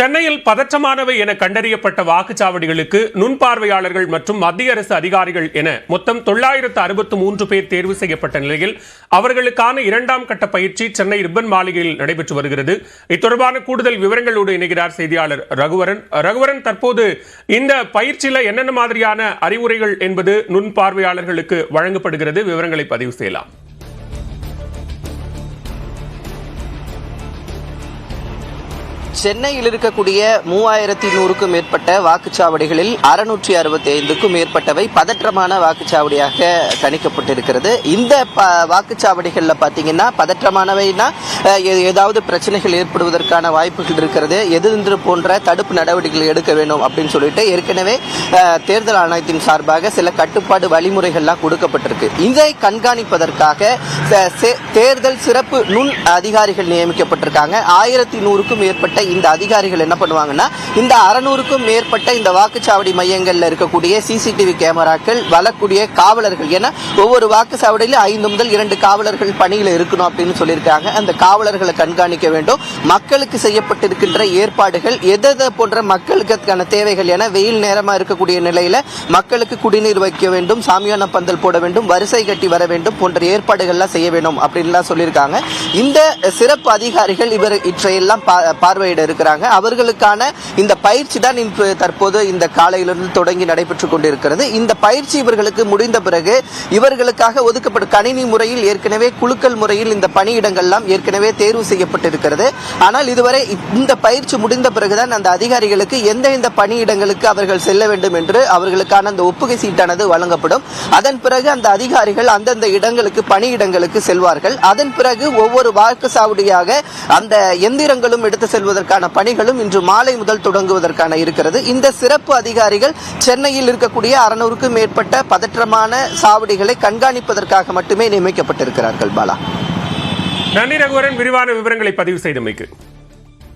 சென்னையில் பதற்றமானவை என கண்டறியப்பட்ட வாக்குச்சாவடிகளுக்கு நுண்பார்வையாளர்கள் மற்றும் மத்திய அரசு அதிகாரிகள் என மொத்தம் தொள்ளாயிரத்து அறுபத்து மூன்று பேர் தேர்வு செய்யப்பட்ட நிலையில் அவர்களுக்கான இரண்டாம் கட்ட பயிற்சி சென்னை ரிப்பன் மாளிகையில் நடைபெற்று வருகிறது. இத்தொடர்பான கூடுதல் விவரங்களோடு இணைகிறார் செய்தியாளர் ரகுவரன். ரகுவரன் தற்போது இந்த பயிற்சியில என்னென்ன மாதிரியான அறிவுரைகள் என்பது நுண்பார்வையாளர்களுக்கு வழங்கப்படுகிறது? விவரங்களை பதிவு செய்யலாம். சென்னையில் இருக்கக்கூடிய மூவாயிரத்தி நூறுக்கும் மேற்பட்ட வாக்குச்சாவடிகளில் அறுநூற்றி அறுபத்தி ஐந்துக்கும் மேற்பட்டவை பதற்றமான வாக்குச்சாவடியாக கணிக்கப்பட்டிருக்கிறது. இந்த ப வாக்குச்சாவடிகளில் பார்த்தீங்கன்னா பதற்றமானவைனா ஏ- ஏதாவது பிரச்சனைகள் ஏற்படுவதற்கான வாய்ப்புகள் இருக்கிறது. எது என்று போன்ற தடுப்பு நடவடிக்கைகள் எடுக்க வேண்டும் அப்படின்னு சொல்லிட்டு ஏற்கனவே தேர்தல் ஆணையத்தின் சார்பாக சில கட்டுப்பாடு வழிமுறைகள்லாம் கொடுக்கப்பட்டிருக்கு. இதை கண்காணிப்பதற்காக தேர்தல் சிறப்பு நுண் அதிகாரிகள் நியமிக்கப்பட்டிருக்காங்க. ஆயிரத்தி நூறுக்கும் மேற்பட்ட இந்த அதிகாரிகள் என்ன பண்ணுவாங்கன்னா இந்த அறநூறுக்கும் மேற்பட்ட இந்த வாக்குச்சாவடி மையங்கள்ல இருக்கக்கூடிய சிசிடிவி கேமராக்கள் வளக்கூடிய காவலர்கள். என ஒவ்வொரு வாக்குச்சாவடியிலும் ஐந்து முதல் இரண்டு காவலர்கள் பணியில் இருக்கணும் அப்படின்னு சொல்லியிருக்காங்க. அந்த காவலர்களை கண்காணிக்க வேண்டும். மக்களுக்கு செய்யப்பட்டிருக்கின்ற ஏற்பாடுகள் எதை போன்ற மக்களுக்கு அதுக்கான தேவைகள். என வெயில் நேரமா இருக்கக்கூடிய நிலையில மக்களுக்கு குடிநீர் வைக்க வேண்டும் சாமியான பந்தல் போட வேண்டும் வரிசை கட்டி வர வேண்டும் போன்ற ஏற்பாடுகள்லாம் செய்ய வேண்டும் அப்படின்லாம் சொல்லியிருக்காங்க. இந்த சிறப்பு அதிகாரிகள் இவர் இற்றையெல்லாம் பார்வை பார்வையிட இருக்கிறாங்க. அவர்களுக்கான இந்த பயிற்சி தான் இன்று தற்போது இந்த காலையிலிருந்து தொடங்கி நடைபெற்றுக் கொண்டிருக்கிறது. இந்த பயிற்சி இவர்களுக்கு முடிந்த பிறகு இவர்களுக்காக ஒதுக்கப்படும் கணினி முறையில் ஏற்கனவே குழுக்கள் முறையில் இந்த பணியிடங்கள்லாம் ஏற்கனவே தேர்வு செய்யப்பட்டிருக்கிறது. ஆனால் இதுவரை இந்த பயிற்சி முடிந்த பிறகுதான் அந்த அதிகாரிகளுக்கு எந்த எந்த பணியிடங்களுக்கு அவர்கள் செல்ல வேண்டும் என்று அவர்களுக்கான அந்த ஒப்புகை சீட்டானது வழங்கப்படும். அதன் பிறகு அந்த அதிகாரிகள் அந்தந்த இடங்களுக்கு பணியிடங்களுக்கு செல்வார்கள். அதன் பிறகு ஒவ்வொரு வாக்கு சாவடியாக அந்த எந்திரங்களும் எடுத்து செல்வதற்கு செய்வதற்கான பணிகளும் இன்று மாலை முதல் தொடங்குவதற்கான இருக்கிறது. இந்த சிறப்பு அதிகாரிகள் சென்னையில் இருக்கக்கூடிய அறுநூறுக்கும் மேற்பட்ட பதற்றமான சாவடிகளை கண்காணிப்பதற்காக மட்டுமே நியமிக்கப்பட்டிருக்கிறார்கள் பாலா. நன்றி ரகுவரன். விரிவான விவரங்களை பதிவு செய்தமைக்கு.